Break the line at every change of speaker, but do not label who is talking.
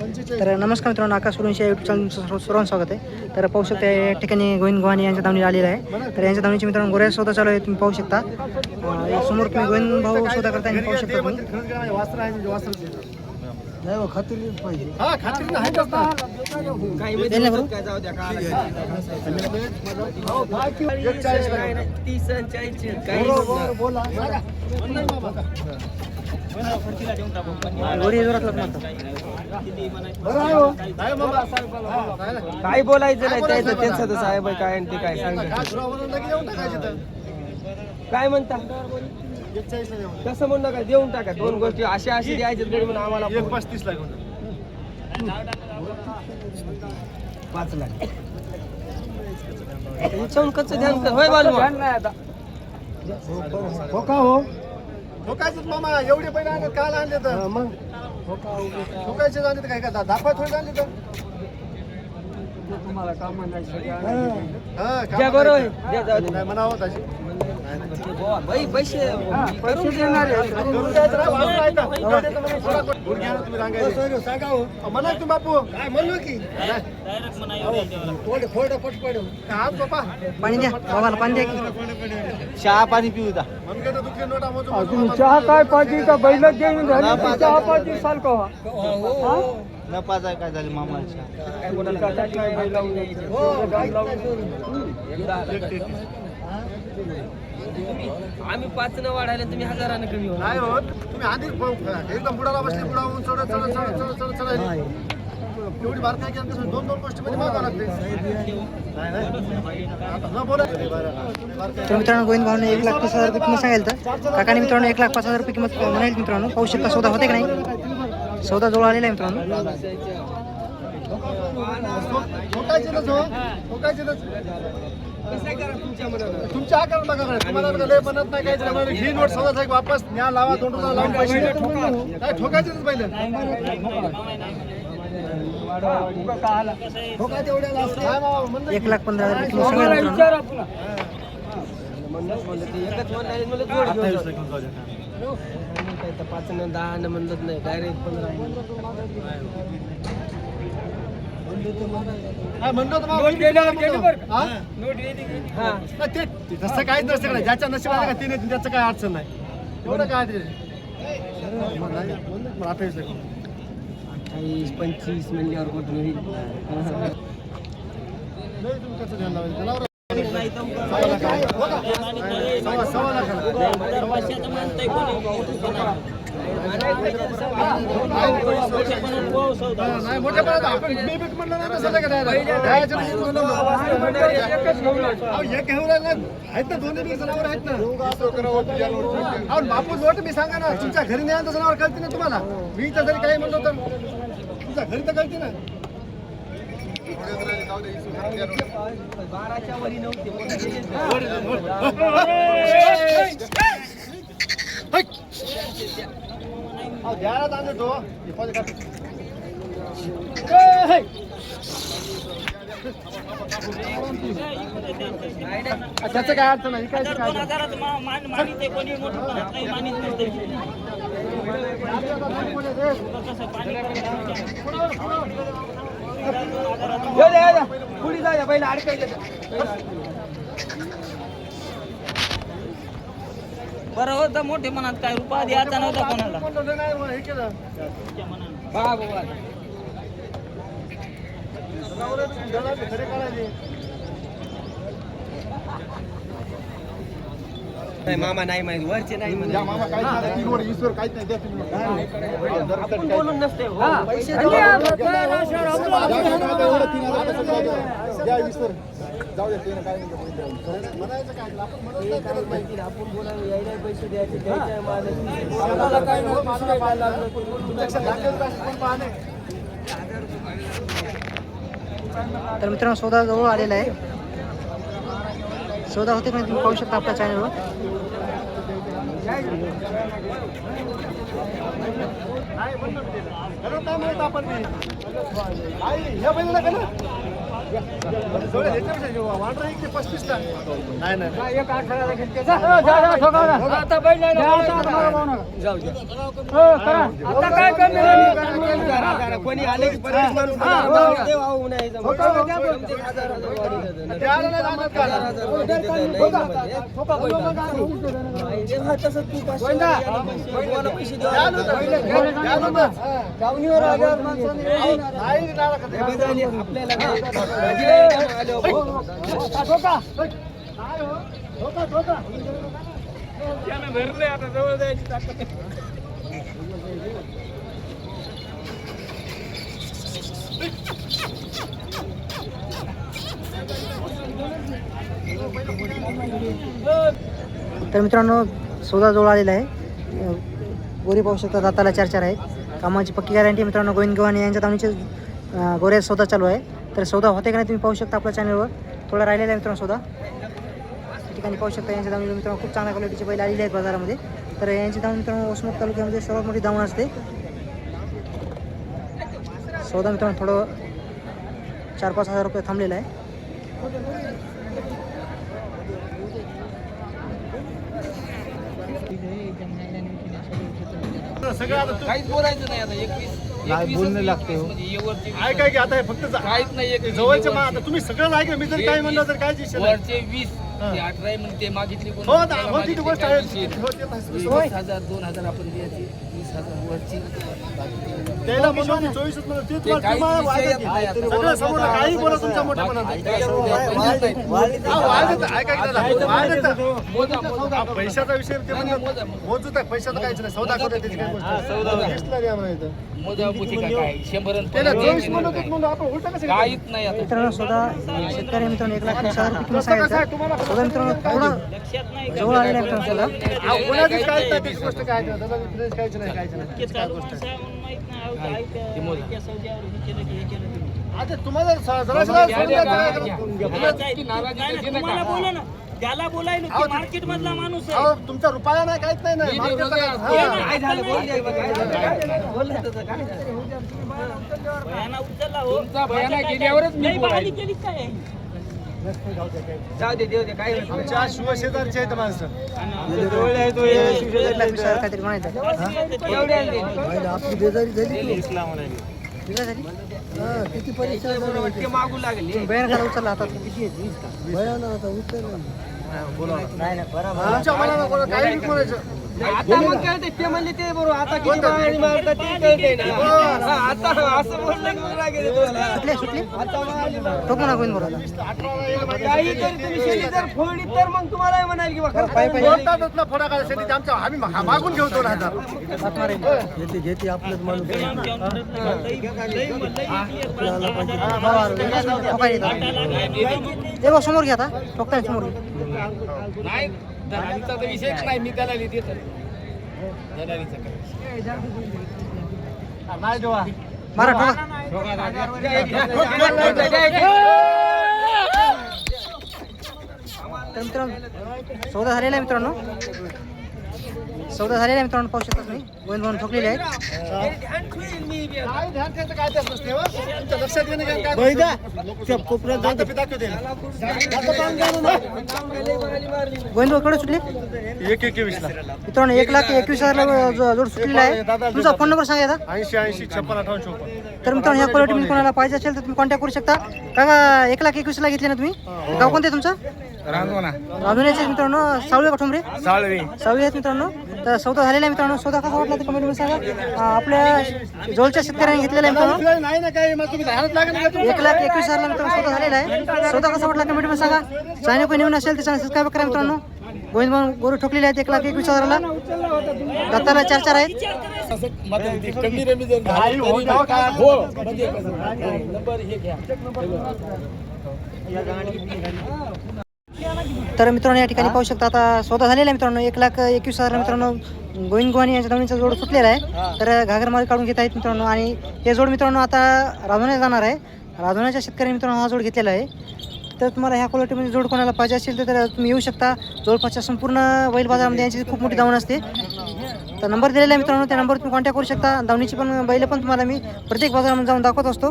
तर नमस्कार मित्रांनो आकाश सुरुंशी या यूट्यूब चॅनल सर्व सर्वांचं स्वागत आहे. तर पाहू शकता या ठिकाणी गोविंद गव्हाणे यांच्या धावणीला आलेला आहे. तर यांच्या धावणीचे मित्रांनो गोऱ्या सौदा चालू आहे तुम्ही पाहू शकता. समोर तुम्ही गोविंद भाऊ सौदा करताना पाहू शकता तुम्ही.
काय बोलायचं नाही त्याचं त्यांचं तर साहेब काय आणि ते काय सांगतात. काय म्हणता? कसं म्हणणं काय देऊन टाका. दोन गोष्टी अशा अशी द्यायचे गडी म्हणून आम्हाला
पस्तीस लागून
पाच लाख. याच्याहून कसं ध्यान कर होय बालू.
हो का हो? ठोकायचेच मामा एवढे पहिले आणत काल आणले तर मग? ठोकायचे आणले तर काय का दाखवा थोडे आणले तर
तुम्हाला काम
हा. काय म्हणावं तशी.
बाई पैसे देणार
करून तू बापू काय म्हणलो की
चहा पाणी पिऊ दा
अजून काय
चहा काय पाहिजे का बैल घेऊन झाली चहा पाहिजे सारखं का
न काय झाले मामाच्या
आम्ही पाच न वाढायला तुम्ही हजारानं कमी होणार.
नाही होत. तुम्ही आधी ब- एकदम बुडाला बसले बुडावून चढत चढत चढत चढत चढत चढायली एवढी बार काय केलं दोन दोन गोष्टी मध्ये मागावं लागते. नाही, नाही.
तर मित्रांनो गोविंद भाऊने एक लाख तीस हजार रुपये किंमत सांगाल तर काकाने मित्रांनो एक लाख पाच हजार रुपये किंमत म्हणाल मित्रांनो. पाहू शकता सौदा होते की नाही? सौदा जवळ आलेला आहे मित्रांनो.
हो तुमच्या आकार बघा. तुम्हाला लय बनत नाही काय त्यामुळे ही नोट साहेब वापस न्या लावा दोन रुपये लावून पैसे काय पहिले ठोकायचे म्हणलं
एक लाख पंधरा हजार
पाच न दहा न म्हणत नाही डायरेक्ट पंधरा
ते ते तसं काहीच नसतं का ज्याच्या नशिबाला का तिने त्याचं काय अडचण नाही. एवढं काय ते? अठ्ठावीस
पंचवीस म्हणल्यावर कुठून होईल
नाही, तुम्ही कसं ध्यान लावायचं? आपण मी म्हणलं नाही तसं नाही अहो, एक घेऊन राहिलं आहेत ना दोन्ही बी जनावर आहेत ना अहो बापू लोट मी सांगा ना तुमच्या घरी नाही जनावर कळते ना तुम्हाला मी तर जरी काही म्हणलो तर तुमच्या घरी तर कळते ना
बाराच्या वरी
त्याचं काय अर्थ नाही काय काय
पुढे जाऊया पहिला
बरं होतं मोठे मनात काय रुपया द्यायचा नव्हता कोणाला
म्हणलं नाही मग हे केलं
हा बाबा
जनावरं जनावरं खरे काढायचे
नाही मामा नाही माहिती वरचे नाही
मामा काय नाही, तीन वर ईश्वर काहीच नाही द्या तुम्ही.
आपण बोलून नसते हो. पैसे
द्या. ईश्वर जाऊ द्या तिने काय नाही म्हणायचं काय? आपण म्हणत नाही करत नाही
आपण बोलावं, यायला पैसे द्यायचे द्यायचे मला काय नाही, दुसरं काय लागलं.
तुमच्यापेक्षा लाखाचं जास्त कोण पाहणे
तर मित्रांनो सौदा जवळ आलेला आहे. सौदा होते का नाही तुम्ही पाहू शकता आपल्या चॅनलवर
नाही म्हणलं मी तिला. करत आपण
कोणी आले की परत माणूस वाहू हा तसं तू पैसे.
द्या ना मग.
तर मित्रांनो सोदा जवळ आलेला आहे गोरी पाहू शकता दाताला चार चार आहेत कामाची पक्की गॅरंटी मित्रांनो गोविंद गव्हाणे यांच्या दावणीचे गोऱ्या सौदा चालू आहे तर सौदा होते का नाही तुम्ही पाहू शकता आपल्या चॅनलवर थोडा राहिलेला आहे मित्रांनो सौदा. या ठिकाणी पाहू शकता यांच्या दावणी मित्रांनो खूप चांगल्या क्वालिटीचे बैल आलेले आहेत बाजारामध्ये. तर यांची दावणी मित्रांनो उस्मत तालुक्यामध्ये सर्वात मोठी दावण असते. सौदा मित्रांनो थोडं चार पाच हजार रुपये थांबलेला आहे.
सगळं
काहीच बोलायचं नाही आता एकवीस
बोलणं लागते हो.
म्हणजे.
ऐका की आता हे फक्त
काहीच नाही
आता तुम्ही सगळं ऐकलं मी जर काय म्हणलं तर काय.
वरचे वीस. ते अठरा आहे म्हणून ते मागितली कोण?
हो
त्याला
हो ती
मागितली
गोष्ट
काय
आहे.
विषय? नाही.
हो, ते तर-
वीस हजार दोन हजार आपण द्यायचे. वीस हजार वरची. बाकी
त्याला म्हणून मी चोवीसच म्हणलं, ते तुम्हाला-
काही
तुम्हाला
विषय येत
नाही. सगळं समोर काही बोला तुमच्या पैशाचा विषय ते
नाही,
म्हणलं
मोजा, मोजा.
मोजूत आहे पैशाचं काहीच नाही. सौदा करू त्याची काही गोष्ट लिस्टला द्या म्हणायचं.
मोजा बुती का काय? शंभर आणि
त्याला
पन्नास
चोवीस आपण उलटं कसं करायचं?
काहीच नाही आता.
मित्रांनो सुद्धा शेतकरी मित्रांनो एक लाख वीस हजार रुपये किंमत
कसं कसं आहे?
सांगायचं
तुम्हाला
सुद्धा मित्रांनो थोडं जवळ आहे मित्रांनो
हा, काहीच नाही त्याची गोष्ट काय नाही. दादा, प्लीज काहीच नाही काहीच नाही. काय गोष्ट आहे.
ते मोजा.
आता तुम्हाला
त्याला बोलायलो मार्केट मधला माणूस
अहो, तुमचा रुपया नाही काहीच नाही ना
उचलला हो.
तुमचा भयाना गेल्यावरच मी.
केली काय?
जाऊ दे देऊ दे काय नाही.
आमच्या शिवशेजारचे आहेत माणसं.
एक लाख वीस हजार काहीतरी म्हणायचं
एवढे आणले.
दिलं झाली.
ते मागू लागले.
बयान करा उचलला
आमच्या मनाला कोणा- काही नाही बोलायचं
आता मग कळते ते म्हणले ते बरोबर आता किती मागणी मारतात ते कळते ना हा, आता असं बोललं की राग येतो.
सुटले सुटले
आता काही तरी तुम्ही शेती जर फोडली तर मग तुम्हाला म्हणाल की बा खरं
पाय पाय
बोलतातच ना फरक आहे शेतीत आमच्या आम्ही मा- मागून घेऊ दोन हजार
समोर घ्या समोर घ्या
नाही दलालीचा तर विषयच नाही मी दलाली देतो दलालीचा काय
मारा मित्रांनो सौदा झालेला आहे मित्रांनो सौदा झालेला आहे मित्रांनो पाहू शकता तुम्ही. गोविंद भाऊन ठोकलेले आहेत.
हो.
गोविंद भाऊ कडे सुटले?
एक एकवीस
मित्रांनो एक लाख एकवीस हजारला जो- जोड सुटलेला आहे. तुमचा फोन नंबर सांगा आता
ऐंशी ऐंशी छप्पन अठ्ठावन्न चोपन्न.
तर मित्रांनो ह्या क्वालिटी कोणाला पाहिजे असेल तर तुम्ही कॉन्टॅक्ट करू शकता. काका एक लाख एकवीसला घेतले ना तुम्ही? गाव कोणते तुमचं? राजून मित्रांनो. सावळे कठुमरे
साळवे
सावळी आहेत मित्रांनो. तर सौदा झालेला आहे मित्रांनो. सौदा कसा वाटला ते कमेंटमध्ये सांगा. आपल्या जवळच्या शेतकऱ्यांनी घेतलेला आहे मित्रांनो? एक लाख एकवीस हजारला मित्रांनो सौदा झालेला आहे. सौदा कसा वाटला कमेंटमध्ये सांगा. चॅनल कोणी नवीन असेल तर चॅनल सबस्क्राईब करा मित्रांनो. गोविंद भाऊ गोरू ठोकलेले आहेत एक लाख एकवीस हजाराला. दत्ताला चार चार आहेत.
हो
तर मित्रांनो या ठिकाणी पाहू शकता आता सौदा झालेला आहे मित्रांनो. एक लाख एकवीस हजार मित्रांनो गोविंद गोवानी यांच्या जमिनीचा जोड सुटलेला आहे. तर घागरमारी काढून घेत आहेत मित्रांनो. आणि हे जोड मित्रांनो आता राजवण्यात जाणार आहे. राजवण्याच्या शेतकऱ्यांनी मित्रांनो हा जोड घेतलेला आहे. तर तुम्हाला ह्या क्वालिटीमध्ये जोड कोणाला पाहिजे असेल तर तुम्ही येऊ शकता. जवळपासच्या संपूर्ण बैल बाजारामध्ये यांची खूप मोठी दावण असते. तर नंबर दिलेला आहे मित्रांनो त्या नंबरवर तुम्ही कॉन्टॅक्ट करू शकता. दावणीची पण बैल पण तुम्हाला मी प्रत्येक बाजारामध्ये जाऊन दाखवत असतो.